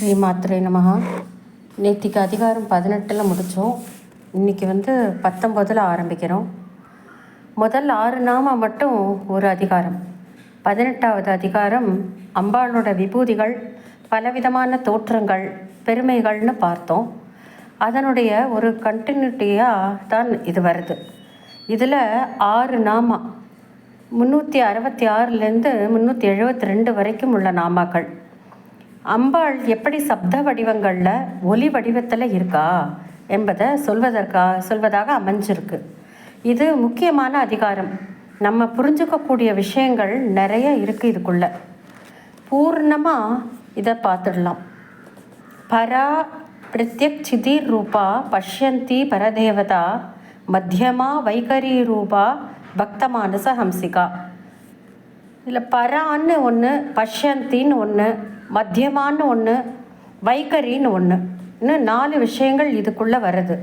ஸ்ரீ மாத்திரை நமகா நேத்திக்கு அதிகாரம் பதினெட்டில் முடித்தோம் இன்றைக்கி வந்து பத்தொம்போதில் ஆரம்பிக்கிறோம். முதல் ஆறு நாம மட்டும் ஒரு அதிகாரம். பதினெட்டாவது அதிகாரம் அம்பாளோட விபூதிகள் பலவிதமான தோற்றங்கள் பெருமைகள்னு பார்த்தோம். அதனுடைய ஒரு கண்டினியூட்டியாக தான் இது வருது. இதில் ஆறு நாமா. முந்நூற்றி அறுபத்தி ஆறுலேருந்து முந்நூற்றி எழுபத்தி ரெண்டு வரைக்கும் உள்ள நாமாக்கள் அம்பாள் எப்படி சப்த வடிவங்களில் ஒலி வடிவத்தில் இருக்கா என்பதை சொல்வதற்கா சொல்வதாக அமைஞ்சிருக்கு. இது முக்கியமான அதிகாரம். நம்ம புரிஞ்சுக்கக்கூடிய விஷயங்கள் நிறைய இருக்குது இதுக்குள்ள. பூர்ணமாக இதை பார்த்துடலாம் பரா பிரத்யக் சிதிர் ரூபா பஷ்யந்தி பரதேவதா மத்தியமா வைகரி ரூபா பக்தமானச ஹம்சிகா. இதில் பரான்னு ஒன்று பஷந்தின்னு ஒன்று மத்தியமான்னு ஒன்று வைகரின்னு ஒன்று இன்னும் நாலு விஷயங்கள் இதுக்குள்ளே வருது.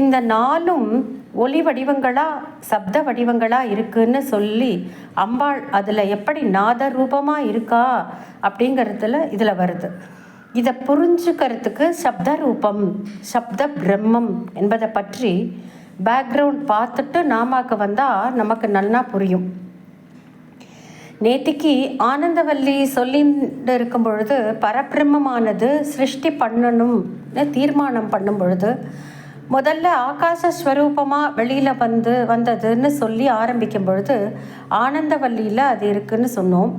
இந்த நாலும் ஒலி வடிவங்களாக சப்த வடிவங்களாக இருக்குன்னு சொல்லி அம்பாள் அதில் எப்படி நாத ரூபமாக இருக்கா அப்படிங்கிறதுல இதில் வருது. இதை புரிஞ்சுக்கிறதுக்கு சப்த ரூபம் சப்த பிரம்மம் என்பதை பற்றி பேக்ரவுண்ட் பார்த்துட்டு நாமாக்கு வந்தால் நமக்கு நல்லா புரியும். நேத்திக்கு ஆனந்தவல்லி சொல்லிட்டு இருக்கும் பொழுது பரபிரம்மமானது சிருஷ்டி பண்ணணும்னு தீர்மானம் பண்ணும் பொழுது முதல்ல ஆகாச ஸ்வரூபமாக வெளியில் வந்து வந்ததுன்னு சொல்லி ஆரம்பிக்கும் பொழுது ஆனந்தவல்லியில் அது இருக்குன்னு சொன்னோம்.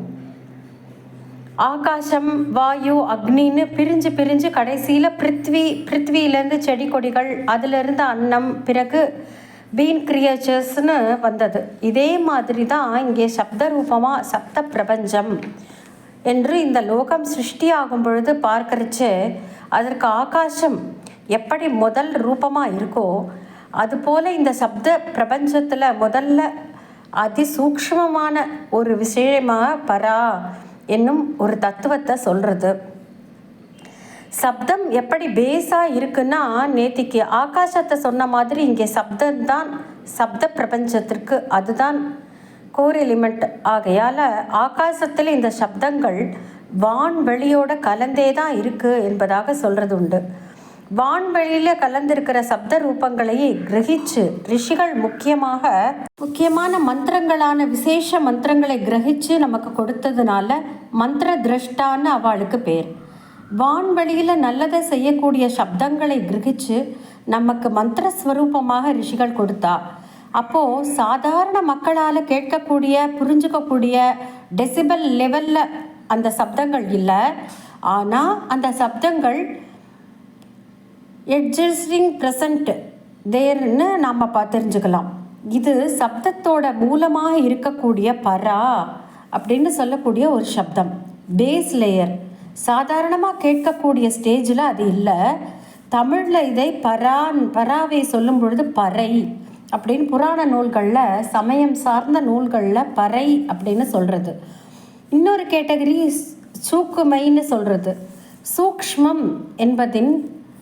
ஆகாசம் வாயு அக்னின்னு பிரிஞ்சு பிரிஞ்சு கடைசியில் பிருத்வி பிருத்வியிலேருந்து செடி கொடிகள் அதிலிருந்து அன்னம் பிறகு பீன் கிரியேச்சர்ஸ்னு வந்தது. இதே மாதிரி தான் இங்கே சப்த ரூபமாக சப்த பிரபஞ்சம் என்று இந்த லோகம் சிருஷ்டியாகும் பொழுது பார்க்கறச்சு அதற்கு ஆகாசம் எப்படி முதல் ரூபமாக இருக்கோ அதுபோல் இந்த சப்த பிரபஞ்சத்தில் முதல்ல அதிசூக்ஷ்மமான ஒரு விஷயமாக பரா என்னும் ஒரு தத்துவத்தை சொல்கிறது சப்தம் எப்படி பேஸாக இருக்குன்னா நேத்திக்கு ஆகாசத்தை சொன்ன மாதிரி இங்கே சப்தம்தான் சப்த பிரபஞ்சத்திற்கு அதுதான். கோர் எலிமெண்ட் ஆகையால் ஆகாசத்தில் இந்த சப்தங்கள் வான்வெளியோட கலந்தே தான் இருக்குது என்பதாக சொல்கிறது உண்டு. வான்வெளியில் கலந்திருக்கிற சப்த ரூபங்களையே கிரகிச்சு ரிஷிகள் முக்கியமாக முக்கியமான மந்திரங்களான விசேஷ மந்திரங்களை கிரகிச்சு நமக்கு கொடுத்ததுனால மந்திர திரஷ்டான்னு அவளுக்கு பேர். வான்வெளியில் நல்லதை செய்யக்கூடிய சப்தங்களை கிரகிச்சு நமக்கு மந்திர ஸ்வரூபமாக ரிஷிகள் கொடுத்தா அப்போது சாதாரண மக்களால் கேட்கக்கூடிய புரிஞ்சுக்கக்கூடிய டெசிபல் லெவலில் அந்த சப்தங்கள் இல்லை. ஆனால் அந்த சப்தங்கள் எட்ஜஸ்டிங் ப்ரெசண்ட் தேர்னு நாம் தெரிஞ்சுக்கலாம். இது சப்தத்தோட மூலமாக இருக்கக்கூடிய பரா அப்படின்னு சொல்லக்கூடிய ஒரு சப்தம். பேஸ் லேயர் சாதாரணமாக கேட்கக்கூடிய ஸ்டேஜில் அது இல்லை. தமிழில் இதை பரான் பராவை சொல்லும் பொழுது பறை அப்படின்னு புராண நூல்களில் சமயம் சார்ந்த நூல்களில் பறை அப்படின்னு சொல்கிறது இன்னொரு கேட்டகரி சூக்குமைன்னு சொல்கிறது சூக்ஷ்மம் என்பதின்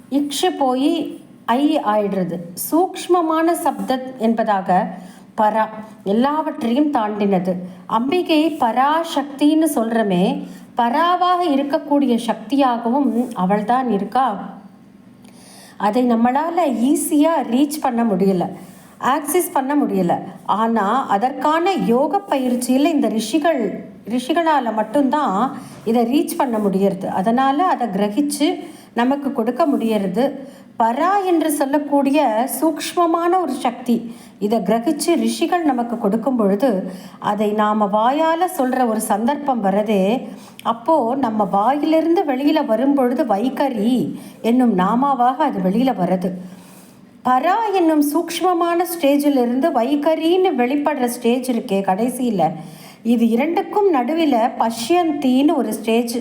இக்ஷு போய் ஐ ஆயிடுறது. சூக்ஷ்மமான சப்த என்பதாக பரா எல்லாவற்றையும் தாண்டினது. அம்பிகை பராசக்தின்னு சொல்கிறமே பராவாக இருக்கக்கூடிய சக்தியாகவும் அவள்தான் இருக்கா? அதை நம்மளால் ஈஸியாக ரீச் பண்ண முடியல. ஆக்சிஸ் பண்ண முடியல. ஆனால் அதற்கான யோக பயிற்சியில் இந்த ரிஷிகள் ரிஷிகளால் மட்டும்தான் இதை ரீச் பண்ண முடியறது. அதனால் அதை கிரகிச்சு நமக்கு கொடுக்க முடியறது. பரா என்று சொல்லக்கூடிய சூக்ஷ்மமான ஒரு சக்தி. இதை கிரகிச்சு ரிஷிகள் நமக்கு கொடுக்கும் பொழுது அதை நாம் வாயால் சொல்கிற ஒரு சந்தர்ப்பம் வரதே அப்போது நம்ம வாயிலிருந்து வெளியில் வரும்பொழுது வைகரி என்னும் நாமாவாக அது வெளியில் வருது பரா என்னும் சூக்ஷ்மமான ஸ்டேஜிலிருந்து வைகரின்னு வெளிப்படுற ஸ்டேஜ் இருக்கே கடைசியில். இது இரண்டுக்கும் நடுவில் பஷ்யந்தின்னு ஒரு ஸ்டேஜ்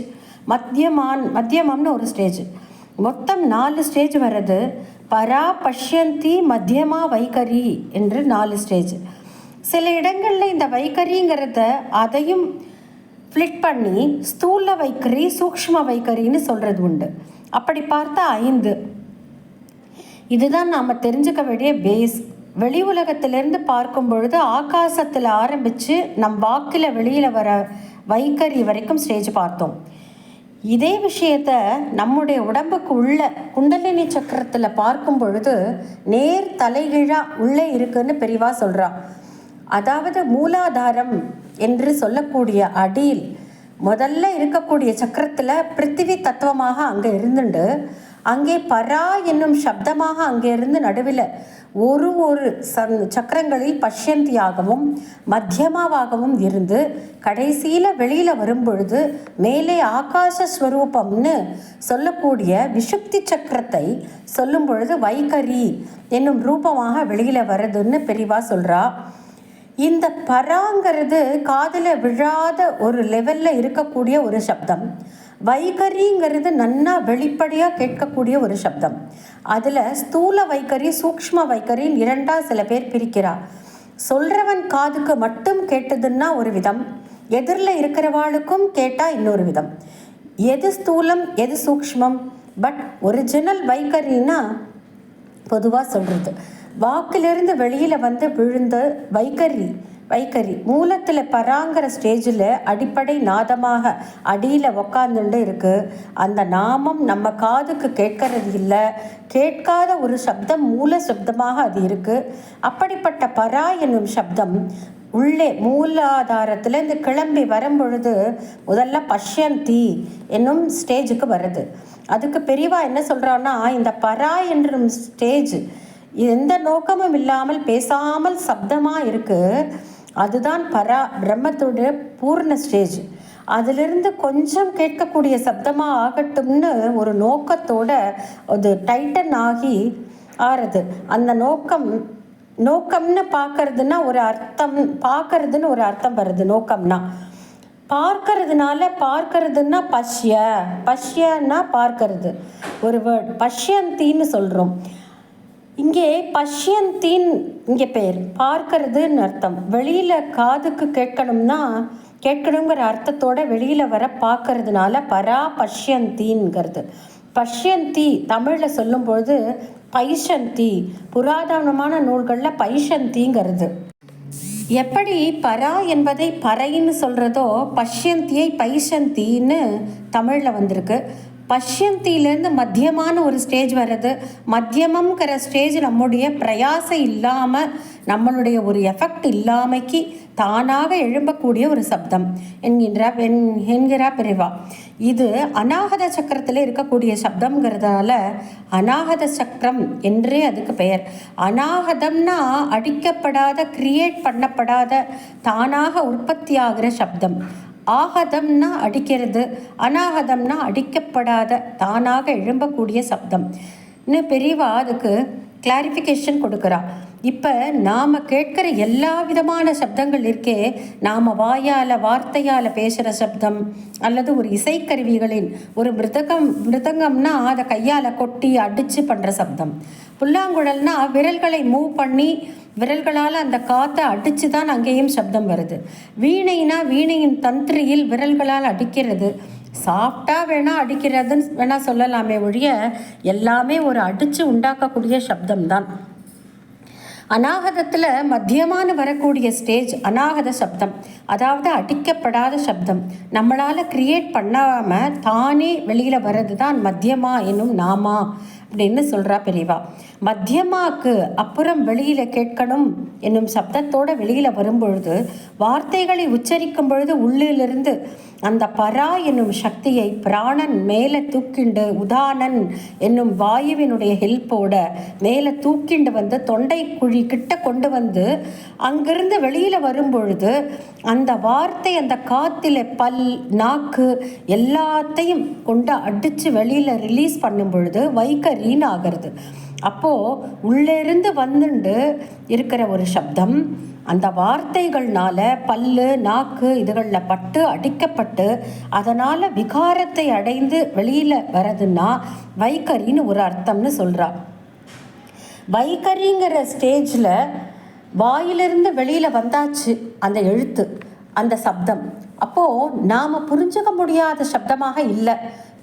மத்தியமான் மத்தியமம்னு ஒரு ஸ்டேஜ். மொத்தம் நாலு ஸ்டேஜ் வர்றது. பரா பஷ்யந்தி மத்தியமா வைகரி என்று நாலு ஸ்டேஜ் சில இடங்களில் இந்த வைகரிங்கிறத அதையும் ஃப்ளிட் பண்ணி ஸ்தூல வைக்கரி சூக்ஷ்ம வைக்கரின்னு சொல்கிறது உண்டு. அப்படி பார்த்தா ஐந்து. இதுதான் நாம் தெரிஞ்சுக்க வேண்டிய பேஸ் வெளி உலகத்திலிருந்து பார்க்கும் பொழுது ஆகாசத்தில் ஆரம்பித்து நம் வாக்கில் வெளியில் வர வைக்கரி வரைக்கும் ஸ்டேஜ் பார்த்தோம். இதே விஷயத்த நம்முடைய உடம்புக்கு உள்ள குண்டலினி சக்கரத்தில் பார்க்கும் பொழுது நேர் தலைகீழா உள்ளே இருக்குன்னு பெரிவா சொல்றா அதாவது மூலாதாரம் என்று சொல்லக்கூடிய அடியில் முதல்ல இருக்கக்கூடிய சக்கரத்தில் பிருத்திவி தத்துவமாக அங்கே இருந்துண்டு. அங்கே பரா என்னும் சப்தமாக அங்கே இருந்து நடுவில் ஒரு ஒரு சந் சக்கரங்களில் பஷ்யந்தியாகவும் மத்தியமாவாகவும் இருந்து கடைசியில் வெளியில் வரும்பொழுது மேலே ஆகாச ஸ்வரூபம்னு சொல்லக்கூடிய விஷுப்தி சக்கரத்தை சொல்லும் பொழுது வைகரி என்னும் ரூபமாக வெளியில் வருதுன்னு பெரிவா சொல்கிறா இந்த பராங்கிறது காதில் விழாத ஒரு லெவலில் இருக்கக்கூடிய ஒரு சப்தம். வைகரிங்கிறது நன்னா வெளிப்படையாக கேட்கக்கூடிய ஒரு சப்தம். அதில் ஸ்தூல வைகரி சூக்ஷ்ம வைகரின்னு இரண்டாக சில பேர் பிரிக்கிறா. சொல்கிறவன் காதுக்கு மட்டும் கேட்டதுன்னா ஒரு விதம். எதிரில் இருக்கிறவாளுக்கும் கேட்டால் இன்னொரு விதம். எது ஸ்தூலம் எது சூக்ஷ்மம்? பட் ஒரிஜினல் வைகரின்னா பொதுவாக சொல்கிறது வாக்கிலிருந்து வெளியில் வந்து விழுந்த வைகரி. வைகரி மூலத்தில் பராங்கிற ஸ்டேஜில் அடிப்படை நாதமாக அடியில் உக்காந்துட்டு இருக்குது அந்த நாமம் நம்ம காதுக்கு கேட்கறது இல்லை. கேட்காத ஒரு சப்தம் மூல சப்தமாக அது இருக்குது அப்படிப்பட்ட பரா என்னும் சப்தம் உள்ளே மூலாதாரத்திலேருந்து கிளம்பி வரும்பொழுது முதல்ல பஷ்யந்தி என்னும் ஸ்டேஜுக்கு வருது. அதுக்கு பெரியவா என்ன சொல்கிறான்னா இந்த பரா என்றும் ஸ்டேஜ் எந்த நோக்கமும் இல்லாமல் பேசாமல் சப்தமாக இருக்குது அதுதான் பரா பிரம்மத்துடைய பூர்ண ஸ்டேஜ். அதிலிருந்து கொஞ்சம் கேட்கக்கூடிய சப்தமாக ஆகட்டும்னு ஒரு நோக்கத்தோட அது டைட்டன் ஆகி ஆறுது. அந்த நோக்கம் நோக்கம்னு பார்க்கறதுன்னா ஒரு அர்த்தம் பார்க்கறதுன்னு ஒரு அர்த்தம் வருது நோக்கம்னா. பார்க்கறதுனால பார்க்கறதுன்னா பஷ்ய பஷ்யன்னா பார்க்கறது. ஒரு வேர்ட் பஷ்யந்தின்னு சொல்கிறோம் இங்கே பஷ்யந்தின் இங்கே பேர். பார்க்கறதுன்னு அர்த்தம். வெளியில் காதுக்கு கேட்கணும்னா கேட்கணுங்கிற அர்த்தத்தோட வெளியில் வர பார்க்கறதுனால பரா பஷ்யந்தின்ங்கிறது பஷ்யந்தி தமிழில் சொல்லும்பொழுது பைஷந்தி புராதனமான நூல்களில் பைஷந்திங்கிறது எப்படி பரா என்பதை பறைன்னு சொல்கிறதோ பஷ்யந்தியை பைஷந்தின்னு தமிழில் வந்திருக்கு. பஷ்யந்தியிலேருந்து மத்தியமான ஒரு ஸ்டேஜ் வர்றது மத்தியமங்கிற ஸ்டேஜ் நம்முடைய பிரயாசம் இல்லாமல் நம்மளுடைய ஒரு எஃபெக்ட் இல்லாமைக்கு தானாக எழும்பக்கூடிய ஒரு சப்தம் என்கின்ற என் என்கிறா பிரிவா. இது அநாகத சக்கரத்தில் இருக்கக்கூடிய சப்தம்ங்கிறதுனால அநாகத சக்கரம் என்றே அதுக்கு பெயர். அநாகதம்னா அடிக்கப்படாத கிரியேட் பண்ணப்படாத தானாக உற்பத்தியாகிற சப்தம். ஆகதம்னா அடிக்கிறது அனாகதம்னா அடிக்கப்படாத தானாக எழும்பக்கூடிய சப்தம். இன்னும் பெரியவா அதுக்கு கிளாரிஃபிகேஷன் கொடுக்குறா இப்போ நாம் கேட்குற எல்லா விதமான சப்தங்கள் இருக்கே நாம் வாயால் வார்த்தையால் பேசுகிற சப்தம் அல்லது ஒரு இசைக்கருவிகளின் ஒரு மிருதகம் மிருதங்கம்னா அதை கையால் கொட்டி அடித்து பண்ணுற சப்தம். புல்லாங்குழல்னா விரல்களை மூவ் பண்ணி விரல்களால் அந்த காற்றை அடித்து தான் அங்கேயும் சப்தம் வருது. வீணைனா வீணையின் தந்திரியில் விரல்களால் அடிக்கிறது. சாப்பிட்டா வேணால் அடிக்கிறதுன்னு வேணால் சொல்லலாமே ஒழிய எல்லாமே ஒரு அடித்து உண்டாக்கக்கூடிய சப்தம்தான். அநாகதத்தில் மத்தியமான வரக்கூடிய ஸ்டேஜ் அநாகத சப்தம். அதாவது அடிக்கப்படாத சப்தம். நம்மளால் கிரியேட் பண்ணாமல் தானே வெளியில் வர்றது தான் மத்தியமா என்னும் நாமா அப்படின்னு சொல்கிறா பெரியவா. மத்தியமாக்கு அப்புறம் வெளியில் கேட்கணும் என்னும் சப்தத்தோட வெளியில் வரும்பொழுது வார்த்தைகளை உச்சரிக்கும் பொழுது உள்ளிலிருந்து அந்த பரா என்னும் சக்தியை பிராணன் மேலே தூக்கிண்டு உதானன் என்னும் வாயுவினுடைய ஹெல்ப்போட மேலே தூக்கிண்டு வந்து தொண்டை குழி கிட்ட கொண்டு வந்து அங்கிருந்து வெளியில் வரும்பொழுது அந்த வார்த்தை அந்த காத்தில் பல் நாக்கு எல்லாத்தையும் கொண்டு அடித்து வெளியில் ரிலீஸ் பண்ணும் பொழுது ரீன் ஆகிறது அப்போது உள்ளேருந்து வந்துண்டு இருக்கிற ஒரு சப்தம் அந்த வார்த்தைகள்னால பல்லு நாக்கு இதுகளில் பட்டு அடிக்கப்பட்டு அதனால் விகாரத்தை அடைந்து வெளியில் வரதுன்னா வைக்கரின்னு ஒரு அர்த்தம்னு சொல்கிறா வைகரிங்கிற ஸ்டேஜில் வாயிலிருந்து வெளியில் வந்தாச்சு அந்த எழுத்து அந்த சப்தம். அப்போது நாம் புரிஞ்சுக்க முடியாத சப்தமாக இல்லை.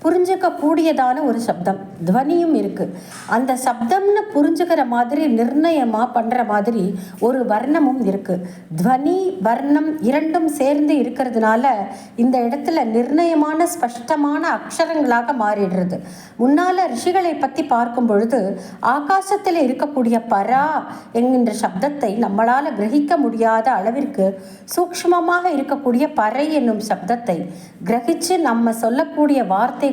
புரிஞ்சுக்கக்கூடியதான ஒரு சப்தம். துவனியும் இருக்குது அந்த சப்தம்னு புரிஞ்சுக்கிற மாதிரி நிர்ணயமாக பண்ணுற மாதிரி ஒரு வர்ணமும் இருக்குது துவனி வர்ணம் இரண்டும் சேர்ந்து இருக்கிறதுனால இந்த இடத்துல நிர்ணயமான ஸ்பஷ்டமான அக்ஷரங்களாக மாறிடுறது. முன்னால் ரிஷிகளை பற்றி பார்க்கும் பொழுது ஆகாசத்தில் இருக்கக்கூடிய பரா என்கின்ற சப்தத்தை நம்மளால் கிரகிக்க முடியாத அளவிற்கு சூக்ஷ்மமாக இருக்கக்கூடிய பறை என்னும் சப்தத்தை கிரகிச்சு நம்ம சொல்லக்கூடிய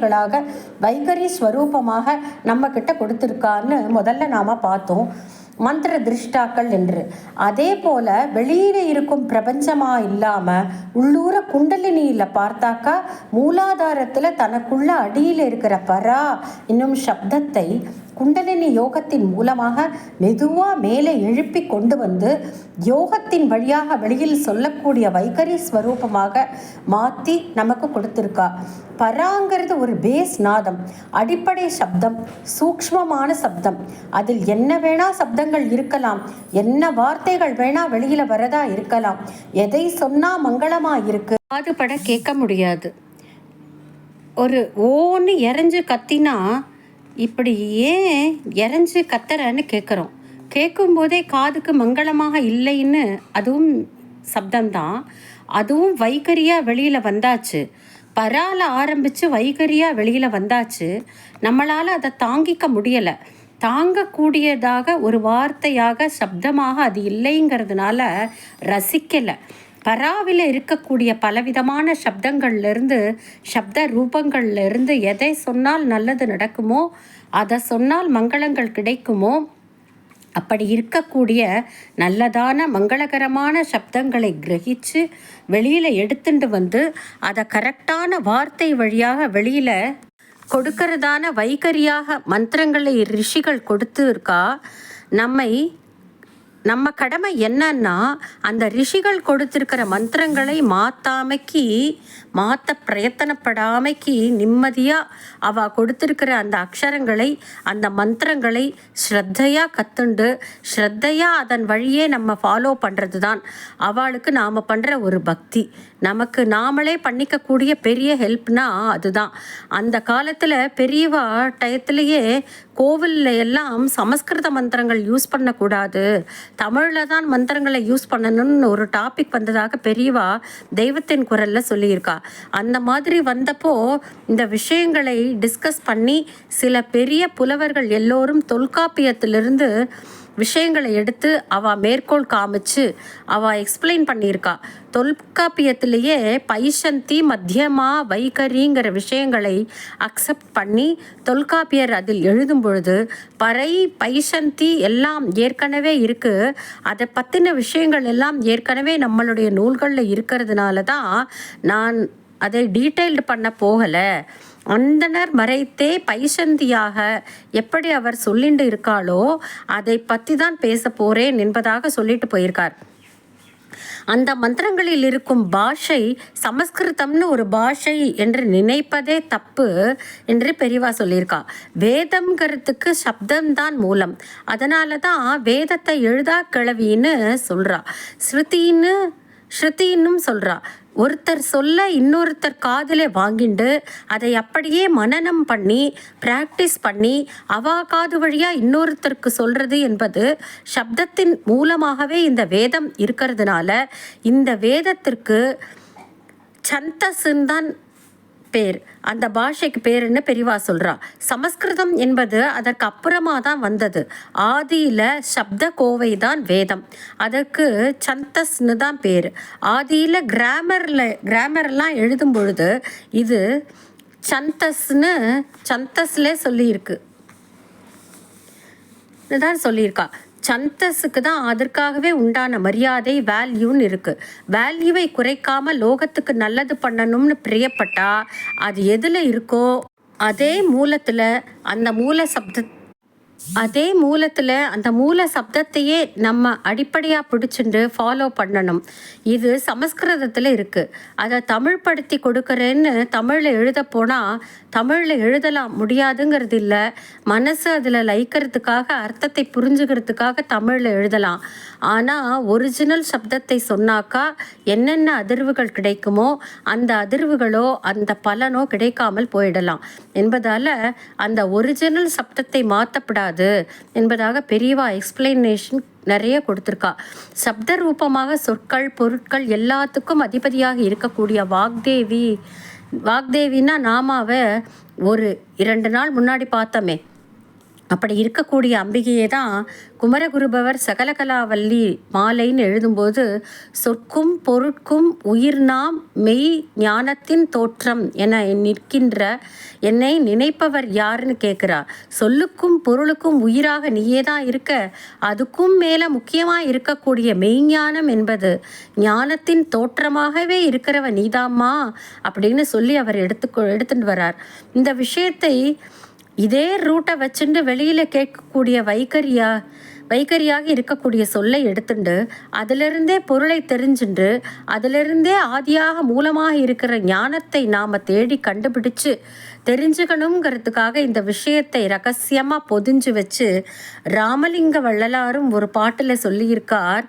வார்த்தைகளாக வைகரி ஸ்வரூபமாக நம்ம கிட்ட கொடுத்துருக்கான்னு முதல்ல நாம் பார்த்தோம். மந்திர திருஷ்டாக்கள் என்று. அதே போல வெளியில இருக்கும் பிரபஞ்சமா இல்லாம உள்ளூர குண்டலினியில பார்த்தாக்கா மூலாதாரத்துல தனக்குள்ள அடியில் இருக்கிற பரா என்னும் சப்தத்தை குண்டலினி யோகத்தின் மூலமாக மெதுவாக மேலே எழுப்பி கொண்டு வந்து யோகத்தின் வழியாக வெளியில் சொல்லக்கூடிய வைகரி ஸ்வரூபமாக மாற்றி நமக்கு கொடுத்துருக்கா. பராங்கிறது ஒரு பேஸ் நாதம் அடிப்படை சப்தம் சூக்ஷ்மமான சப்தம். அதில் என்ன வேணா சப்தங்கள் இருக்கலாம் என்ன வார்த்தைகள் வேணா வெளியில் வரதா இருக்கலாம். எதை சொன்னால் மங்களமாக இருக்கு? பாதுபட கேட்க முடியாது. ஒரு ஓன்னு எரைஞ்சு கத்தினா இப்படி ஏன் இறஞ்சு கத்துறன்னு கேட்குறோம். கேட்கும்போதே காதுக்கு மங்களமாக இல்லைன்னு அதுவும் சப்தம்தான். அதுவும் வைகரியாக வெளியில் வந்தாச்சு. பரால ஆரம்பித்து வைகரியாக வெளியில் வந்தாச்சு. நம்மளால் அதை தாங்கிக்க முடியலை. தாங்கக்கூடியதாக ஒரு வார்த்தையாக சப்தமாக அது இல்லைங்கிறதுனால ரசிக்கலை. பராவில் இருக்கக்கூடிய பலவிதமான சப்தங்கள்லேருந்து சப்த ரூபங்கள்லேருந்து எதை சொன்னால் நல்லது நடக்குமோ அதை சொன்னால் மங்களங்கள் கிடைக்குமோ அப்படி இருக்கக்கூடிய நல்லதான மங்களகரமான சப்தங்களை கிரகித்து வெளியில் எடுத்துட்டு வந்து அதை கரெக்டான வார்த்தை வழியாக வெளியில் கொடுக்கறதான வைகரியாக மந்திரங்களை ரிஷிகள் கொடுத்து இருக்கா நம்மை நம்ம கடமை என்னன்னா அந்த ரிஷிகள் கொடுத்திருக்கிற மந்திரங்களை மாத்தாமைக்கு மாற்ற பிரயத்தனப்படாமைக்கு நிம்மதியாக அவ கொடுத்துருக்கிற அந்த அக்ஷரங்களை அந்த மந்திரங்களை ஸ்ரத்தையாக கத்துண்டு ஸ்ரத்தையாக அதன் வழியே நம்ம ஃபாலோ பண்ணுறது தான் அவளுக்கு நாம் பண்ணுற ஒரு பக்தி. நமக்கு நாமளே பண்ணிக்கக்கூடிய பெரிய ஹெல்ப்னா அதுதான். அந்த காலத்தில் பெரியவா டயத்துலேயே கோவிலில் எல்லாம் சமஸ்கிருத மந்திரங்கள் யூஸ் பண்ணக்கூடாது. தமிழில் தான் மந்திரங்களை யூஸ் பண்ணணும்னு ஒரு டாபிக் வந்ததாக பெரியவா தெய்வத்தின் குரலில் சொல்லியிருக்கா. அந்த மாதிரி வந்தப்போ இந்த விஷயங்களை டிஸ்கஸ் பண்ணி சில பெரிய புலவர்கள் எல்லோரும் தொல்காப்பியத்திலிருந்து விஷயங்களை எடுத்து அவ மேற்கோள் காமிச்சு அவ எக்ஸ்பிளைன் பண்ணியிருக்கா. தொல்காப்பியத்திலேயே பைசந்தி மத்தியமா வைகரிங்கிற விஷயங்களை அக்செப்ட் பண்ணி தொல்காப்பியர் அதில் எழுதும் பொழுது பறை பைசந்தி எல்லாம் ஏற்கனவே இருக்கு. அதை பற்றின விஷயங்கள் எல்லாம் ஏற்கனவே நம்மளுடைய நூல்களில் இருக்கிறதுனால தான் நான் அதை டீட்டெயில்டு பண்ண போகலை. அந்தனர் மறைத்தே பைசந்தியாக எப்படி அவர் சொல்லிட்டு இருக்காளோ அதை பற்றி தான் பேச போகிறேன் என்பதாக சொல்லிட்டு போயிருக்கார். அந்த மந்திரங்களில் இருக்கும் பாஷை சமஸ்கிருதம்னு ஒரு பாஷை என்று நினைப்பதே தப்பு என்று பெரிவா சொல்லியிருக்கா. வேதம்ங்கிறதுக்கு சப்தம்தான் மூலம். அதனால தான் வேதத்தை எழுதா கிழவின்னு சொல்கிறா ஸ்ருதின்னு ஸ்ருதின்னும் சொல்கிறா ஒருத்தர் சொல்ல இன்னொருத்தர் காதில் வாங்கிண்டு அதை அப்படியே மனநம் பண்ணி பிராக்டிஸ் பண்ணி அவா காது வழியாக இன்னொருத்தருக்கு சொல்கிறது என்பது சப்தத்தின் மூலமாகவே இந்த வேதம் இருக்கிறதுனால இந்த வேதத்திற்கு சந்தஸ்ன்னு தான் பேர். அந்த பாஷைக்கு பேருன்னு பெரிவா சொல்கிறா சமஸ்கிருதம் என்பது அதற்கு அப்புறமா தான் வந்தது. ஆதியில் சப்த கோவை தான் வேதம். அதற்கு சந்தஸ்னு தான் பேர். ஆதியில் கிராமரில் கிராமர்லாம் எழுதும் பொழுது இது சந்தஸ்னு சந்தஸ்லே சொல்லியிருக்கு. தான் சொல்லியிருக்கா. சந்தஸுக்கு தான் அதற்காகவே உண்டான மரியாதை வேல்யூன்னு இருக்குது வேல்யூவை குறைக்காம லோகத்துக்கு நல்லது பண்ணணும்னு பிரியப்பட்டா அது எதில் இருக்கோ அதே மூலத்தில் அந்த மூல சப்த அதே மூலத்தில் அந்த மூல சப்தத்தையே நம்ம அடிப்படையாக பிடிச்சிட்டு ஃபாலோ பண்ணணும். இது சமஸ்கிருதத்தில் இருக்குது அதை தமிழ்படுத்தி கொடுக்குறேன்னு தமிழில் எழுத போனால் தமிழில் எழுதலாம் முடியாதுங்கிறது இல்லை. மனசு அதில் லைக்கிறதுக்காக அர்த்தத்தை புரிஞ்சுக்கிறதுக்காக தமிழில் எழுதலாம். ஆனால் ஒரிஜினல் சப்தத்தை சொன்னாக்கா என்னென்ன அதிர்வுகள் கிடைக்குமோ அந்த அதிர்வுகளோ அந்த பலனோ கிடைக்காமல் போயிடலாம். என்பதால் அந்த ஒரிஜினல் சப்தத்தை மாற்றப்படாது என்பதாக பெரியவா எக்ஸ்பிளனேஷன் நிறைய கொடுத்துருக்கா. சப்த ரூபமாக சொற்கள் பொருட்கள் எல்லாத்துக்கும் அதிபதியாக இருக்கக்கூடிய வாக்தேவி வாக்தேவின்னா நாமாவை ஒரு இரண்டு நாள் முன்னாடி பார்த்தோமே. அப்படி இருக்கக்கூடிய அம்பிகையை தான் குமரகுருபவர் சகலகலாவல்லி மாலைன்னு எழுதும்போது சொற்கும் பொருட்கும் உயிர் நாம் மெய் ஞானத்தின் தோற்றம் என நிற்கின்ற என்னை நினைப்பவர் யாருன்னு கேட்குறார் சொல்லுக்கும் பொருளுக்கும் உயிராக நீயே தான் இருக்க. அதுக்கும் மேலே முக்கியமாக இருக்கக்கூடிய மெய்ஞானம் என்பது ஞானத்தின் தோற்றமாகவே இருக்கிறவ நீதாம்மா? அப்படின்னு சொல்லி அவர் எடுத்துக்கொ எடுத்துட்டு வரார் இந்த விஷயத்தை இதே ரூட்டை வச்சுட்டு வெளியில் கேட்கக்கூடிய வைகரியா வைகரியாக இருக்கக்கூடிய சொல்லை எடுத்துண்டு அதிலிருந்தே பொருளை தெரிஞ்சுண்டு அதிலிருந்தே ஆதியாக மூலமாக இருக்கிற ஞானத்தை நாம் தேடி கண்டுபிடிச்சு தெரிஞ்சுக்கணுங்கிறதுக்காக இந்த விஷயத்தை ரகசியமாக பொதிஞ்சு வச்சு ராமலிங்க வள்ளலாரும் ஒரு பாட்டில் சொல்லியிருக்கார்.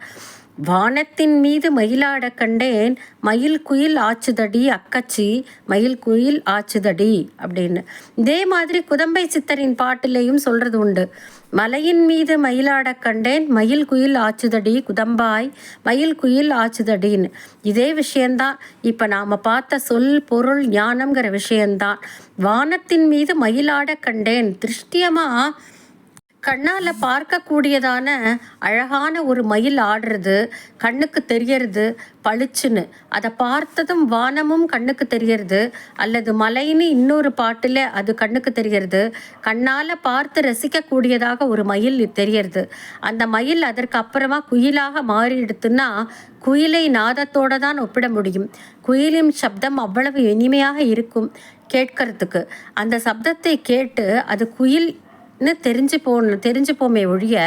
வானத்தின் மீது மயிலாட கண்டேன் மயில் குயில் ஆச்சுதடி அக்கச்சி மயில் குயில் ஆச்சுதடி அப்படின்னு. இதே மாதிரி குதம்பை சித்தரின் பாட்டிலையும் சொல்றது உண்டு. மலையின் மீது மயிலாட கண்டேன் மயில் குயில் ஆச்சுதடி குதம்பாய் மயில் குயில் ஆச்சுதடின்னு. இதே விஷயந்தான். இப்போ நாம் பார்த்த சொல் பொருள் ஞானம்ங்கிற விஷயந்தான். வானத்தின் மீது மயிலாட கண்டேன். திருஷ்டியமாக கண்ணால் பார்க்கக்கூடியதான அழகான ஒரு மயில் ஆடுறது கண்ணுக்கு தெரியறது பளிச்சுன்னு. அதை பார்த்ததும் வானமும் கண்ணுக்கு தெரியறது அல்லது மலைன்னு இன்னொரு பாட்டில் அது கண்ணுக்கு தெரியறது கண்ணால் பார்த்து ரசிக்கக்கூடியதாக ஒரு மயில் தெரியறது. அந்த மயில் அதற்கு அப்புறமா குயிலாக மாறிடுத்துன்னா குயிலை நாதத்தோடு தான் ஒப்பிட முடியும். குயிலின் சப்தம் அவ்வளவு இனிமையாக இருக்கும் கேட்கறதுக்கு. அந்த சப்தத்தை கேட்டு அது குயில் தெரிஞ்சு போன தெரிஞ்சு போமே ஒழிய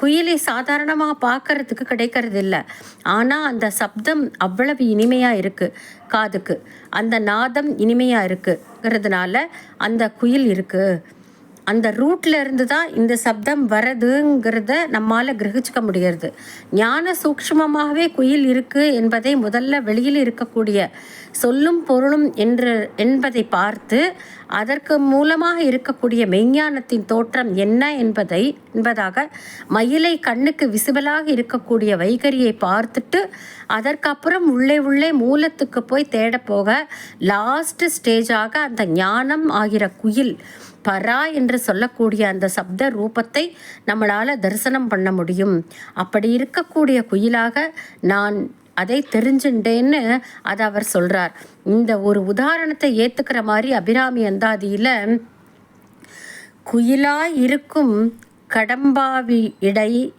குயிலை சாதாரணமாக பார்க்கறதுக்கு கிடைக்கிறது இல்லை ஆனால் அந்த சப்தம் அவ்வளவு இனிமையாக இருக்குது காதுக்கு. அந்த நாதம் இனிமையாக இருக்குங்கிறதுனால அந்த குயில் இருக்குது அந்த ரூட்ல இருந்து தான் இந்த சப்தம் வரதுங்கிறத நம்மால் கிரகிச்சிக்க முடியறது. ஞான சூக்ஷ்மமாகவே குயில் இருக்கு என்பதை முதல்ல வெளியில் இருக்கக்கூடிய சொல்லும் பொருளும் என்று என்பதை பார்த்து அதற்கு மூலமாக இருக்கக்கூடிய மெய்ஞானத்தின் தோற்றம் என்ன என்பதை என்பதாக மயிலை கண்ணுக்கு விசிபலாக இருக்கக்கூடிய வைகரியை பார்த்துட்டு அதற்கப்புறம் உள்ளே உள்ளே மூலத்துக்கு போய் தேடப்போக லாஸ்ட் ஸ்டேஜாக அந்த ஞானம் ஆகிற குயில் பரா என்று சொல்லக்கூடிய அந்த சப்த ரூபத்தை நம்மளால் தரிசனம் பண்ண முடியும். அப்படி இருக்கக்கூடிய குயிலாக நான் அதை தெரிஞ்சுட்டேன்னு அதை அவர் சொல்கிறார் இந்த ஒரு உதாரணத்தை ஏற்றுக்கிற மாதிரி அபிராமி அந்தாதியில் குயிலாய் இருக்கும் கடம்பாவி இடை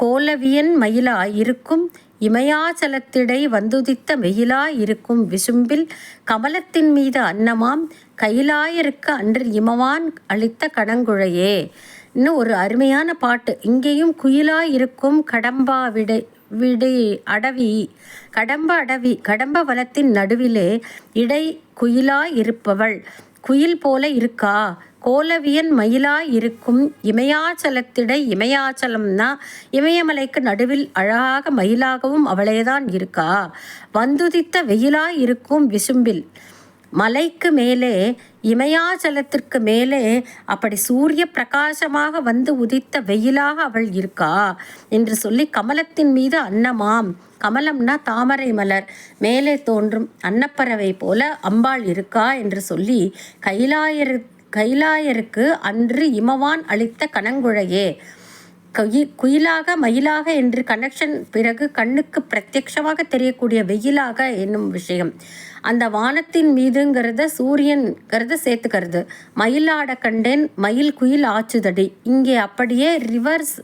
கோலவியன் மயிலாய் இருக்கும் இமயாச்சலத்திடை வந்துதித்த மெயிலாய் இருக்கும் விசும்பில் கமலத்தின் மீது அன்னமாம் கையிலாயிருக்க அன்று இமவான் அளித்த கடங்குழையே இன்னும் ஒரு அருமையான பாட்டு. இங்கேயும் குயிலாய் இருக்கும் கடம்பாவிடை விடு அடவி. கடம்ப அடவி கடம்ப வளத்தின் நடுவிலே இடை குயிலாய் இருப்பவள் குயில் போல இருக்கா? கோலவியன் மயிலாய் இருக்கும் இமயாச்சலத்திடை இமயாச்சலம்னா இமயமலைக்கு நடுவில் அழகாக மயிலாகவும் அவளேதான் இருக்கா? வந்துதித்த வெயிலாய் இருக்கும் விசும்பில். மலைக்கு மேலே இமயாச்சலத்திற்கு மேலே அப்படி சூரிய பிரகாசமாக வந்து உதித்த வெயிலாக அவள் இருக்கா என்று சொல்லி கமலத்தின் மீது அன்னமாம். கமலம்னா தாமரை மலர். மேலே தோன்றும் அன்னப்பறவை போல அம்பாள் இருக்கா என்று சொல்லி கைலாயரு கைலாயருக்கு அன்று இமவான் அளித்த கணங்குழையே. குயிலாக மயிலாக என்று கனெக்ஷன் பிறகு கண்ணுக்கு பிரத்யக்ஷமாக தெரியக்கூடிய வெயிலாக என்னும் விஷயம். அந்த வானத்தின் மீதுங்கிறத சூரியன்கிறத சேர்த்துக்கிறது. மயிலாட கண்டேன் மயில் குயில் ஆச்சுதடி. இங்கே அப்படியே ரிவர்ஸ்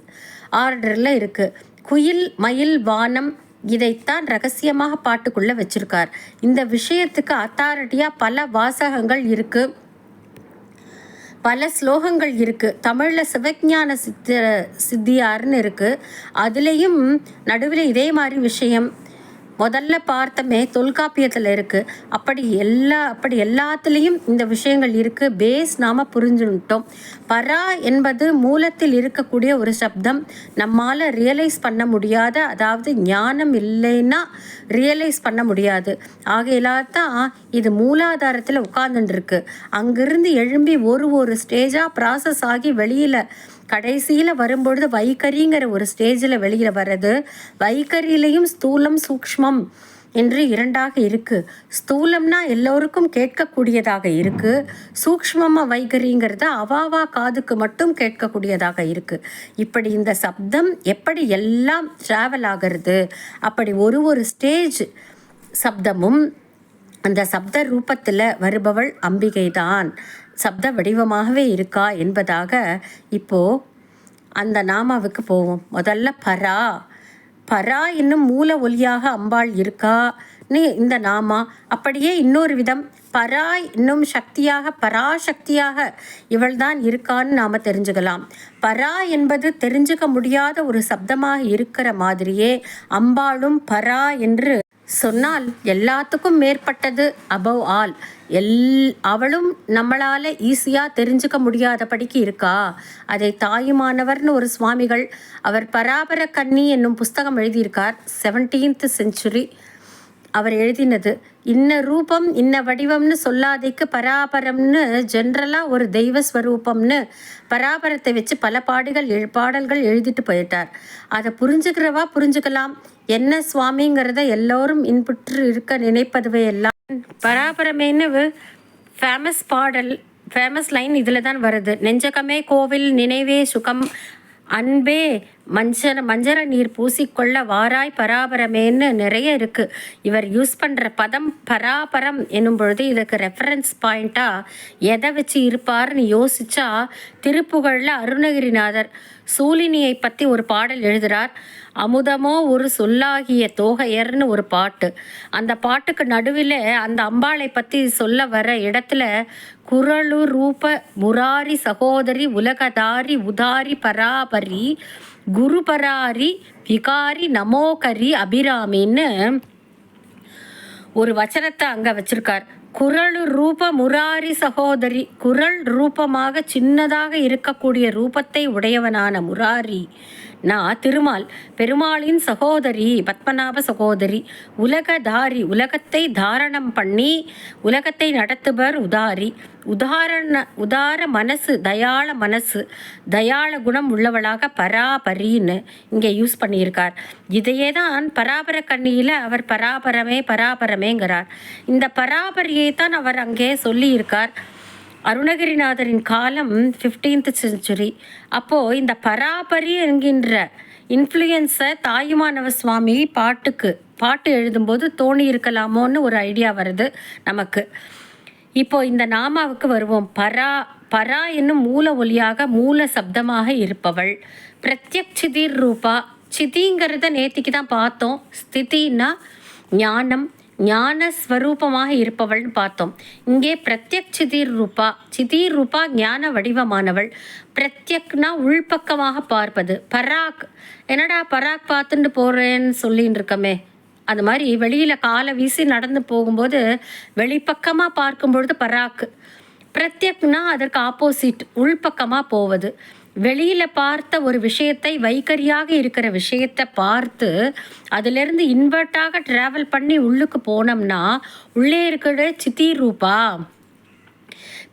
ஆர்டரில் இருக்குது குயில் மயில் வானம் இதைத்தான் ரகசியமாக பாட்டுக்குள்ளே வச்சிருக்கார். இந்த விஷயத்துக்கு அத்தாரிட்டியாக பல வாசகங்கள் இருக்குது பல ஸ்லோகங்கள் இருக்குது தமிழில் சிவஞான சித்த சித்தியார்னு இருக்குது அதுலேயும் நடுவில் இதே மாதிரி விஷயம் முதல்ல பார்த்தமே தொல்காப்பியத்தில் இருக்குது அப்படி எல்லா அப்படி எல்லாத்துலேயும் இந்த விஷயங்கள் இருக்குது பேஸ் நாம் புரிஞ்சுட்டோம் பரா என்பது மூலத்தில் இருக்கக்கூடிய ஒரு சப்தம். நம்மால் ரியலைஸ் பண்ண முடியாத அதாவது ஞானம் இல்லைன்னா ரியலைஸ் பண்ண முடியாது. ஆகையிலாதான் தான் இது மூலாதாரத்தில் உட்கார்ந்துட்டுருக்கு அங்கிருந்து எழும்பி ஒரு ஒரு ஸ்டேஜாக ப்ராசஸ் ஆகி வெளியில் கடைசியில் வரும்பொழுது வைக்கரிங்கிற ஒரு ஸ்டேஜில் வெளியில் வர்றது வைக்கரியிலையும் ஸ்தூலம் சூக்ஷ்மம் என்று இரண்டாக இருக்கு. ஸ்தூலம்னா எல்லோருக்கும் கேட்கக்கூடியதாக இருக்கு. சூக்ஷ்மமாக வைகரிங்கிறது அவாவா காதுக்கு மட்டும் கேட்கக்கூடியதாக இருக்கு. இப்படி இந்த சப்தம் எப்படி எல்லாம் ட்ராவல் ஆகிறது? அப்படி ஒரு ஒரு ஸ்டேஜ் சப்தமும் அந்த சப்த ரூபத்தில் வருபவள் அம்பிகை தான் சப்த வடிவமாகவே இருக்கா என்பதாக இப்போ அந்த நாமாவுக்கு போவோம். முதல்ல பரா. பரா இன்னும் மூல ஒலியாக அம்பாள் இருக்கான்னு இந்த நாமா. அப்படியே இன்னொரு விதம் பரா இன்னும் சக்தியாக பராசக்தியாக இவள்தான் இருக்கான்னு நாம் தெரிஞ்சுக்கலாம். பரா என்பது தெரிஞ்சுக்க முடியாத ஒரு சப்தமாக இருக்கிற மாதிரியே அம்பாளும் பரா என்று சொன்னால் எல்லாத்துக்கும் மேற்பட்டது அபவ் ஆல் எல் அவளும் நம்மளால் ஈஸியாக தெரிஞ்சுக்க முடியாதபடிக்கு இருக்கா? அதை தாயுமானவர்னு ஒரு சுவாமிகள் அவர் பராபர கன்னி என்னும் புஸ்தகம் எழுதியிருக்கார். செவன்டீன்த் செஞ்சுரி அவர் எழுதினது. இன்ன ரூபம் இன்ன வடிவம்னு சொல்லாதைக்கு பராபரம்னு ஜென்ரலாக ஒரு தெய்வ ஸ்வரூபம்னு பராபரத்தை வச்சு பல பாடுகள் எழு பாடல்கள் எழுதிட்டு போயிட்டார். அதை புரிஞ்சுக்கிறவா புரிஞ்சுக்கலாம். என்ன சுவாமிங்கிறத எல்லோரும் இன்புற்று இருக்க நினைப்பதுவே எல்லாம். பராபரமேன்னு ஃபேமஸ் பாடல் ஃபேமஸ் லைன் இதில் தான் வருது. நெஞ்சகமே கோவில் நினைவே சுகம். அன்பே மஞ்சள் மஞ்சர நீர் பூசிக்கொள்ள வாராய் பராபரமேன்னு நிறைய இருக்குது இவர் யூஸ் பண்ணுற பதம் பராபரம் என்னும் பொழுது இதுக்கு ரெஃபரன்ஸ் பாயிண்ட்டாக எதை வச்சு இருப்பார்னு யோசித்தா திருப்புகழில் அருணகிரிநாதர் சூலினியை பற்றி ஒரு பாடல் எழுதுகிறார் அமுதமோ ஒரு சொல்லாகிய தோகையர்னு ஒரு பாட்டு. அந்த பாட்டுக்கு நடுவில் அந்த அம்பாளை பற்றி சொல்ல வர இடத்துல குரலு ரூப முராரி சகோதரி உலகதாரி உதாரி பராபரி குருபராரி விகாரி நமோகரி அபிராமின்னு ஒரு வச்சனத்தை அங்கே வச்சிருக்கார். குரல் ரூப முராரி சகோதரி குரல் ரூபமாக சின்னதாக இருக்கக்கூடிய ரூபத்தை உடையவனான முராரி நான் திருமால் பெருமாளின் சகோதரி பத்மநாப சகோதரி உலகதாரி உலகத்தை தாரணம் பண்ணி உலகத்தை நடத்துபவர் உதாரி உதாரண உதார மனசு தயாள மனசு தயாள குணம் உள்ளவளாக பராபரின்னு இங்கே யூஸ் பண்ணியிருக்கார். இதையே தான் பராபர கண்ணியில் அவர் பராபரமே பராபரமேங்கிறார். இந்த பராபரியை தான் அவர் அங்கே சொல்லியிருக்கார். அருணகிரிநாதரின் காலம் ஃபிஃப்டீன்த் செஞ்சுரி அப்போது இந்த பராபரி என்கின்ற இன்ஃப்ளூயன்ஸை தாயுமானவ சுவாமி பாட்டுக்கு பாட்டு எழுதும்போது தோணி இருக்கலாமோன்னு ஒரு ஐடியா வருது நமக்கு. இப்போ இந்த நாமாவுக்கு வருவோம். பரா பரா என்னும் மூல ஒலியாக மூல சப்தமாக இருப்பவள். பிரத்யக் சிதிர் ரூபா. சிதிங்கிறத நேத்திக்கு தான் பார்த்தோம். ஸ்திதின்னா ஞானம் ஞான ஸ்வரூபமாக இருப்பவள்னு பார்த்தோம். இங்கே பிரத்யக் சிதிர் ரூபா சிதிர் ரூபா ஞான வடிவமானவள். பிரத்யக்னா உள்பக்கமாக பார்ப்பது. பராக் என்னடா பராக் பார்த்துட்டு போகிறேன்னு சொல்லின்னு இருக்கமே. அது மாதிரி வெளியில் காலை வீசி நடந்து போகும்போது வெளிப்பக்கமாக பார்க்கும் பொழுது பராக்கு பிரத்யக்னா அதற்கு ஆப்போசிட் உள்பக்கமாக போவது. வெளியில் பார்த்த ஒரு விஷயத்தை வைக்கரியாக இருக்கிற விஷயத்தை பார்த்து அதிலிருந்து இன்வெர்ட்டாக ட்ராவல் பண்ணி உள்ளுக்கு போனோம்னா உள்ளே இருக்கிற சித்தி ரூபா.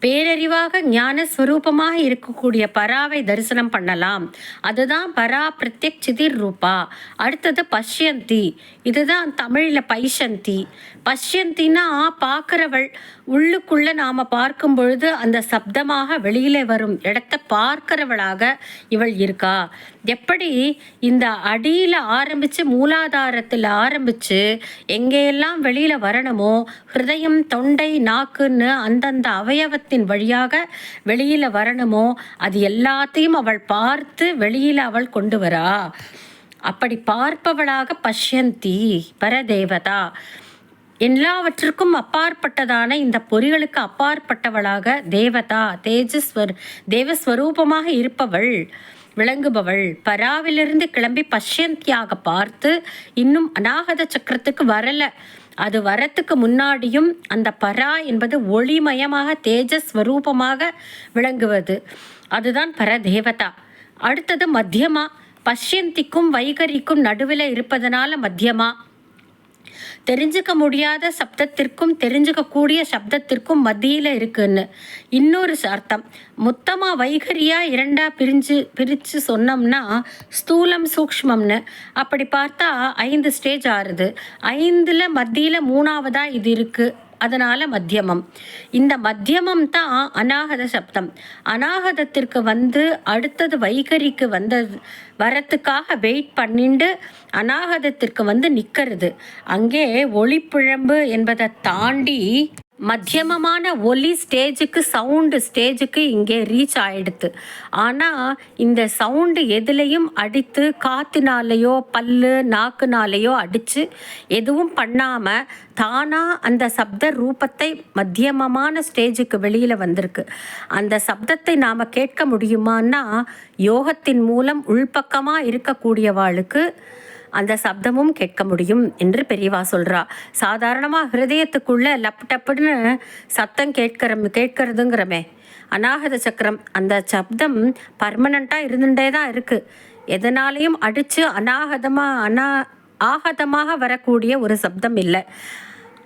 பேரறிவாக ஞான ஸ்வரூபமாக இருக்கக்கூடிய பராவை தரிசனம் பண்ணலாம். அதுதான் பரா பிரத்யக் சிதிர் ரூபா. அடுத்தது பஷ்யந்தி. இதுதான் தமிழில் பைஷந்தி. பஷ்யந்தினா பார்க்குறவள் உள்ளுக்குள்ளே நாம் பார்க்கும் பொழுது அந்த சப்தமாக வெளியில் வரும் இடத்த பார்க்கிறவளாக இவள் இருக்கா. எப்படி இந்த அடியில் ஆரம்பித்து மூலாதாரத்தில் ஆரம்பித்து எங்கேயெல்லாம் வெளியில் வரணுமோ ஹிருதயம் தொண்டை நாக்குன்னு அந்தந்த அவயவத்தின் வழியாக வெளியில் வரணுமோ அது எல்லாத்தையும் அவள் பார்த்து வெளியில் அவள் கொண்டு வரா. அப்படி பார்ப்பவளாக பஷ்யந்தி பரதேவதா. எல்லாவற்றிற்கும் அப்பாற்பட்டதான இந்த பொறிகளுக்கு அப்பாற்பட்டவளாக தேவதா தேஜஸ்வர் தேவஸ்வரூபமாக இருப்பவள் விளங்குபவள். பராவிலிருந்து கிளம்பி பஷ்யந்தியாக பார்த்து இன்னும் அநாகத சக்கரத்துக்கு வரலை. அது வரத்துக்கு முன்னாடியும் அந்த பரா என்பது ஒளிமயமாக தேஜஸ்வரூபமாக விளங்குவது. அதுதான் பரதேவதா. அடுத்தது மத்தியமா? பஷ்யந்திக்கும் வைகரிக்கும் நடுவில் இருப்பதனால மத்தியமா? தெரிஞ்சுக்க முடியாத சப்தத்திற்கும் தெரிஞ்சுக்கக்கூடிய சப்தத்திற்கும் மத்தியில் இருக்குன்னு. இன்னொரு அர்த்தம் மொத்தமாக வைகரியாக இரண்டா பிரிஞ்சு பிரித்து சொன்னோம்னா ஸ்தூலம் சூக்ஷ்மம்னு. அப்படி பார்த்தா ஐந்து ஸ்டேஜ் ஆறுது. ஐந்தில் மத்தியில் மூணாவதாக இது இருக்குது அதனால் மத்தியமம். இந்த மத்தியமம் தான் அநாகத சப்தம். அநாகதத்திற்கு வந்து அடுத்தது வைகரிக்கு வந்தது வரத்துக்காக வெயிட் பண்ணிட்டு அநாகதத்திற்கு வந்து நிற்கிறது அங்கே ஒளிப்பிழம்பு என்பதை தாண்டி மத்தியமமான ஒலி ஸ்டேஜுக்கு சவுண்டு ஸ்டேஜுக்கு இங்கே ரீச் ஆயிடுது ஆனால் இந்த சவுண்டு எதுலேயும் அடித்து காத்துனாலேயோ பல்லு நாக்குனாலேயோ அடித்து எதுவும் பண்ணாமல் தானாக அந்த சப்த ரூபத்தை மத்தியமமான ஸ்டேஜுக்கு வெளியில் வந்திருக்கு. அந்த சப்தத்தை நாம் கேட்க முடியுமான்னா யோகத்தின் மூலம் உள்பக்கமாக இருக்கக்கூடியவாளுக்கு அந்த சப்தமும் கேட்க முடியும் என்று பெரியவா சொல்கிறா சாதாரணமாக ஹிருதயத்துக்குள்ளே லப் டப்புன்னு சத்தம் கேட்கிற கேட்கறதுங்கிறமே. அநாகத சக்கரம் அந்த சப்தம் பர்மனண்ட்டாக இருந்துகிட்டே தான் இருக்குது எதனாலையும் அடித்து அநாகதமாக அனா ஆகதமாக வரக்கூடிய ஒரு சப்தம் இல்லை.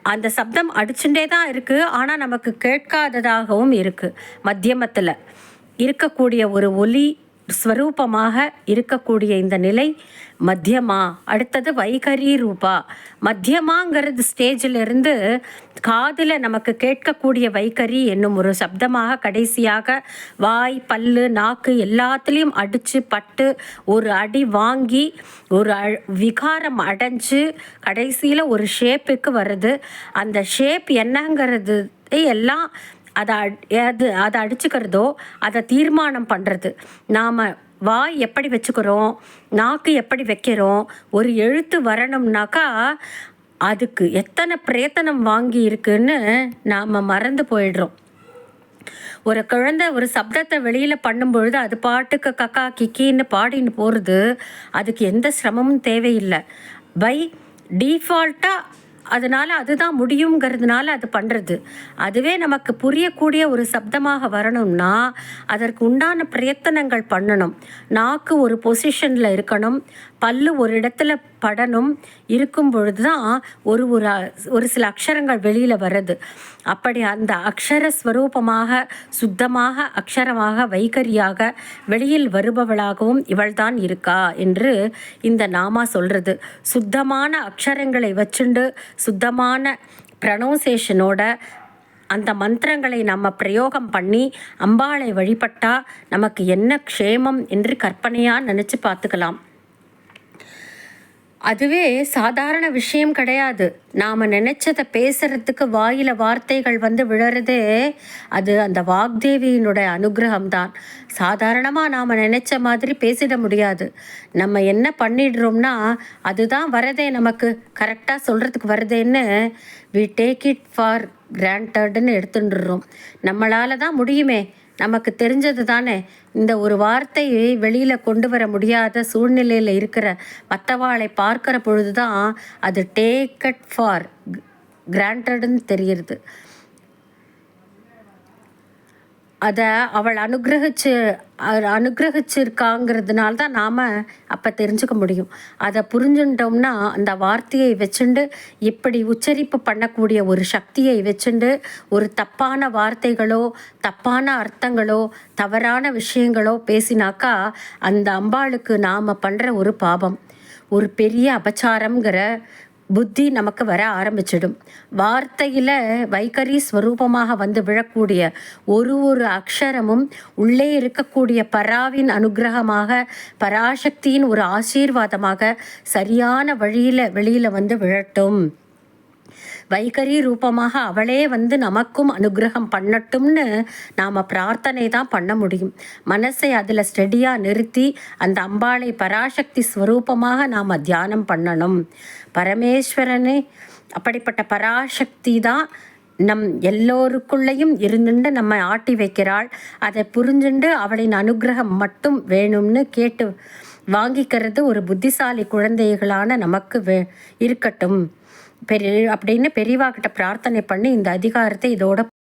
அந்த சப்தம் அடிச்சுட்டே தான் இருக்குது ஆனால் நமக்கு கேட்காததாகவும் இருக்குது மத்தியமத்தில் இருக்கக்கூடிய ஒரு ஒலி ஸ்வரூபமாக இருக்கக்கூடிய இந்த நிலை மத்தியமா? அடுத்தது வைகரி ரூபா. மத்தியமாங்கிறது ஸ்டேஜில் இருந்து காதில் நமக்கு கேட்கக்கூடிய வைகரி என்னும் ஒரு சப்தமாக கடைசியாக வாய் பல்லு நாக்கு எல்லாத்துலேயும் அடித்து பட்டு ஒரு அடி வாங்கி ஒரு விகாரம் அடைஞ்சு கடைசியில் ஒரு ஷேப்புக்கு வருது. அந்த ஷேப் என்னங்கிறது எல்லாம் அதை அது அதை அடிச்சுக்கிறதோ அதை தீர்மானம் பண்ணுறது நாம் வாய் எப்படி வச்சுக்கிறோம்? நாக்கு எப்படி வைக்கிறோம்? ஒரு எழுத்து வரணும்னாக்கா அதுக்கு எத்தனை பிரயத்தனம் வாங்கி இருக்குன்னு நாம் மறந்து போயிடுறோம். ஒரு குழந்தை ஒரு சப்தத்தை வெளியில் பண்ணும்பொழுது அது பாட்டுக்கு கக்கா கிக்கின்னு பாடின்னு போகிறது அதுக்கு எந்த சிரமமும் தேவையில்லை. பை டீஃபால்ட்டாக அதனால் அதுதான் முடியுங்கிறதுனால அது பண்ணுறது அதுவே நமக்கு புரியக்கூடிய ஒரு சப்தமாக வரணும்னா அதற்கு உண்டான பிரயத்தனங்கள் பண்ணணும். நாக்கு ஒரு பொசிஷனில் இருக்கணும். பல்லு ஒரு இடத்துல படணும் இருக்கும் பொழுது தான் ஒரு ஒரு ஒரு சில அக்ஷரங்கள் வெளியில் வருது அப்படி அந்த அக்ஷர ஸ்வரூபமாக சுத்தமாக அக்ஷரமாக வைகரியாக வெளியில் வருபவளாகவும் இவள்தான் இருக்கா என்று இந்த நாமா சொல்கிறது சுத்தமான அக்ஷரங்களை வச்சுண்டு சுத்தமான ப்ரனௌன்சேஷனோட அந்த மந்திரங்களை நம்ம பிரயோகம் பண்ணி அம்பாளை வழிபட்டால் நமக்கு என்ன க்ஷேமம் என்று கற்பனையாக நினச்சி பார்த்துக்கலாம். அதுவே சாதாரண விஷயம் கிடையாது. நாம் நினச்சதை பேசுகிறதுக்கு வாயில் வார்த்தைகள் வந்து விழறதே அது அந்த வாக்தேவியினுடைய அனுகிரகம் தான் சாதாரணமாக நாம் நினச்ச மாதிரி பேசிட முடியாது. நம்ம என்ன பண்ணிடுறோம்னா அதுதான் வரதே நமக்கு. கரெக்டாக சொல்கிறதுக்கு வருதேன்னு வி டேக் இட் ஃபார் கிராண்டட்னு எடுத்துட்டுறோம். நம்மளால் தான் முடியுமே. நமக்கு தெரிஞ்சது தானே? இந்த ஒரு வார்த்தையை வெளியில் கொண்டு வர முடியாத சூழ்நிலையில் இருக்கிற மற்றவாளை பார்க்குற பொழுது தான் அது டேக்கட் ஃபார் கிராண்டடுன்னு தெரியுது. அதை அவள் அனுகிரகிச்சு அனுகிரகிச்சிருக்காங்கிறதுனால தான் நாம் அப்போ தெரிஞ்சுக்க முடியும். அதை புரிஞ்சுட்டோம்னா அந்த வார்த்தையை வச்சுண்டு இப்படி உச்சரிப்பு பண்ணக்கூடிய ஒரு சக்தியை வச்சுண்டு ஒரு தப்பான வார்த்தைகளோ தப்பான அர்த்தங்களோ தவறான விஷயங்களோ பேசினாக்கா அந்த அம்பாளுக்கு நாம் பண்ணுற ஒரு பாபம். ஒரு பெரிய அபச்சாரங்கிற புத்தி நமக்கு வர ஆரம்பிச்சிடும். வார்த்தையில் வைகரி ஸ்வரூபமாக வந்து விழக்கூடிய ஒரு ஒரு அக்ஷரமும் உள்ளே இருக்கக்கூடிய பராவின் அனுகிரகமாக பராசக்தியின் ஒரு ஆசீர்வாதமாக சரியான வழியில் வெளியில் வந்து விழட்டும். வைகரி ரூபமாக அவளே வந்து நமக்கும் அனுகிரகம் பண்ணட்டும்னு நாம் பிரார்த்தனை தான் பண்ண முடியும். மனசை அதில் ஸ்டெடியாக நிறுத்தி அந்த அம்பாளை பராசக்தி ஸ்வரூபமாக நாம் தியானம் பண்ணணும். பரமேஸ்வரனே அப்படிப்பட்ட பராசக்தி தான் நம் எல்லோருக்குள்ளேயும் இருந்துண்டு நம்மை ஆட்டி வைக்கிறாள். அதை புரிஞ்சுண்டு அவளின் அனுகிரகம் மட்டும் வேணும்னு கேட்டு வாங்கிக்கிறது ஒரு புத்திசாலி குழந்தைகளான நமக்கு வே இருக்கட்டும். பெரிய அப்படின்னு பெரியவா கிட்ட பிரார்த்தனை பண்ணி இந்த அதிகாரத்தை இதோட